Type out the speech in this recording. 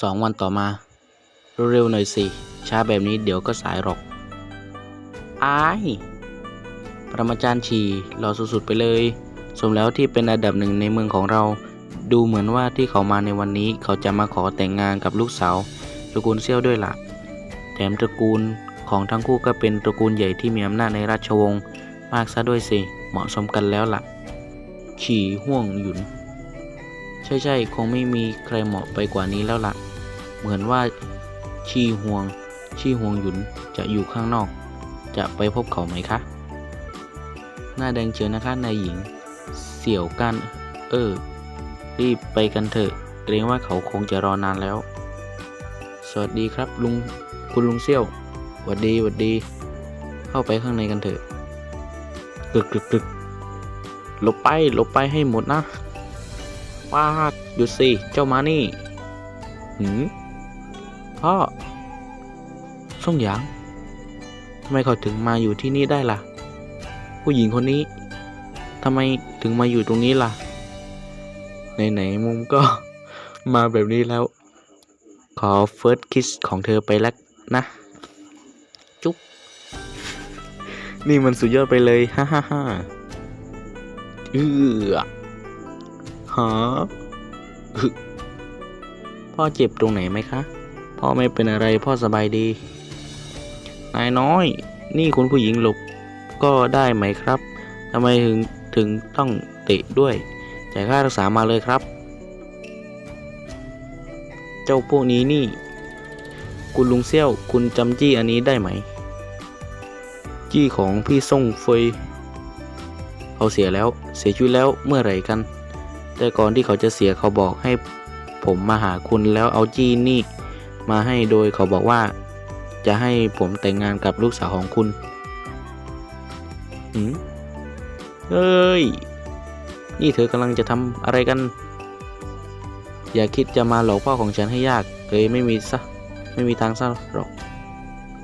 สองวันต่อมา เร็วๆหน่อยสิ ช้าแบบนี้เดี๋ยวก็สายหรอก อาย ปรมาจารย์ฉี่รอสุดๆไปเลย สมแล้วที่เป็นอันดับหนึ่งในเมืองของเรา ดูเหมือนว่าที่เขามาในวันนี้เขาจะมาขอแต่งงานกับลูกสาวตระกูลเซี่ยวด้วยล่ะ แถมตระกูลของทั้งคู่ก็เป็นตระกูลใหญ่ที่มีอำนาจในราชวงศ์มากซะด้วยสิ เหมาะสมกันแล้วล่ะ ฉี่ห่วงหยุน ใช่ๆคงไม่มีใครเหมาะไปกว่านี้แล้วล่ะ เหมือนว่าชีห่วง ชีห่วงหยุนจะอยู่ข้างนอก จะไปพบเขาไหมคะ หน้าแดงเชียวนะคะนายหญิง เสี่ยวกัน เออ รีบไปกันเถอะ เกรงว่าเขาคงจะรอนานแล้ว สวัสดีครับลุง คุณลุงเซี่ยวหวัดดีหวัดดี เข้าไปข้างในกันเถอะกึกกึกกึกหลบไปหลบไปให้หมดนะ ป้าดหยุดสิเจ้ามานี่หืมพ่อส่งหยางทำไมเขาถึงมาอยู่ที่นี่ได้ล่ะ ผู้หญิงคนนี้ทำไมถึงมาอยู่ตรงนี้ล่ะไหนๆมุมก็มาแบบนี้แล้ว ขอเฟิร์สคิสของเธอไปแล้วนะ จุ๊บนี่มันสุดยอดไปเลย ฮ่าฮ่าฮ่าเออ ฮะพ่อเจ็บตรงไหนไหมคะ พ่อไม่เป็นอะไรพ่อสบายดี นายน้อย นี่คุณผู้หญิงหลบก็ได้ไหมครับทำไมถึงถึงต้องเตะด้วยจ่ายค่ารักษามาเลยครับ เจ้าพวกนี้นี่ คุณลุงเซี่ยว คุณจำจี้อันนี้ได้ไหม จี้ของพี่ซ่งเฟยเขาเสียแล้วเสียชีวิตแล้วเมื่อไหร่กัน แต่ก่อนที่เขาจะเสียเขาบอกให้ผมมาหาคุณแล้วเอาจี้นี่ มาให้โดยเขาบอกว่า จะให้ผมแต่งงานกับลูกสาวของคุณหืมเอ้ย นี่เธอกำลังจะทำอะไรกัน อย่าคิดจะมาหลอกพ่อของฉันให้ยากเลยไม่มีซะ ไม่มีทางซะหรอก